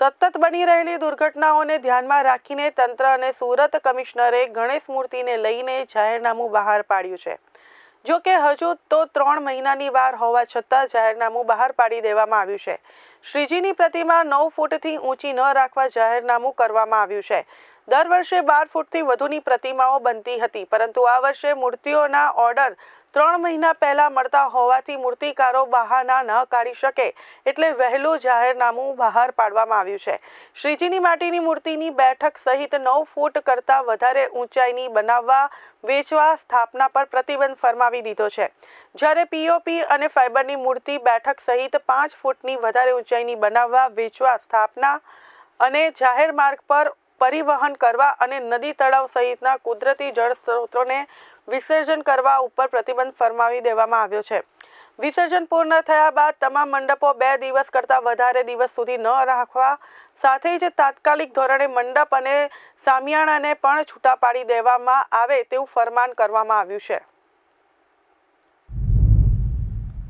સતત બની રહેલી દુર્ઘટનાઓને ધ્યાનમાં રાખીને તંત્ર અને સુરત કમિશનરે ગણેશ મૂર્તિને લઈને જાહેરનામું બહાર પાડ્યું છે. જો કે હજુ તો ત્રણ મહિનાની વાર હોવા છતાં જાહેરનામું બહાર પાડી દેવામાં આવ્યું છે. શ્રીજીની પ્રતિમા નવ ફૂટથી ઊંચી ન રાખવા જાહેરનામું કરવામાં આવ્યું છે. દર વર્ષે બાર ફૂટથી વધુની પ્રતિમાઓ બનતી હતી, પરંતુ આ વર્ષે મૂર્તિઓના ઓર્ડર ત્રણ મહિના પહેલા મળતા હોવાથી મૂર્તિકારો બહાના ન કાઢી શકે એટલે વહેલું જાહેરનામું બહાર પાડવામાં આવ્યું છે. શ્રીજીની માટીની મૂર્તિની બેઠક સહિત નવ ફૂટ કરતાં વધારે ઊંચાઈની બનાવવા વેચવા સ્થાપના પર પ્રતિબંધ ફરમાવી દીધો છે. જ્યારે પીઓપી અને ફાઇબરની મૂર્તિ બેઠક સહિત પાંચ ફૂટની વધારે ઊંચાઈની બનાવવા વેચવા સ્થાપના અને જાહેર માર્ગ પર પરિવહન કરવા અને નદી તળાવ સહિતના કુદરતી જળ સ્ત્રોતોને વિસર્જન કરવા ઉપર પ્રતિબંધ ફરમાવી દેવામાં આવ્યો છે. વિસર્જન પૂર્ણ થયા બાદ તમામ મંડપો બે દિવસ કરતાં વધારે દિવસ સુધી ન રાખવા સાથે જ તાત્કાલિક ધોરણે મંડપ અને સામિયાણાને પણ છૂટા પાડી દેવામાં આવે તેવું ફરમાન કરવામાં આવ્યું છે.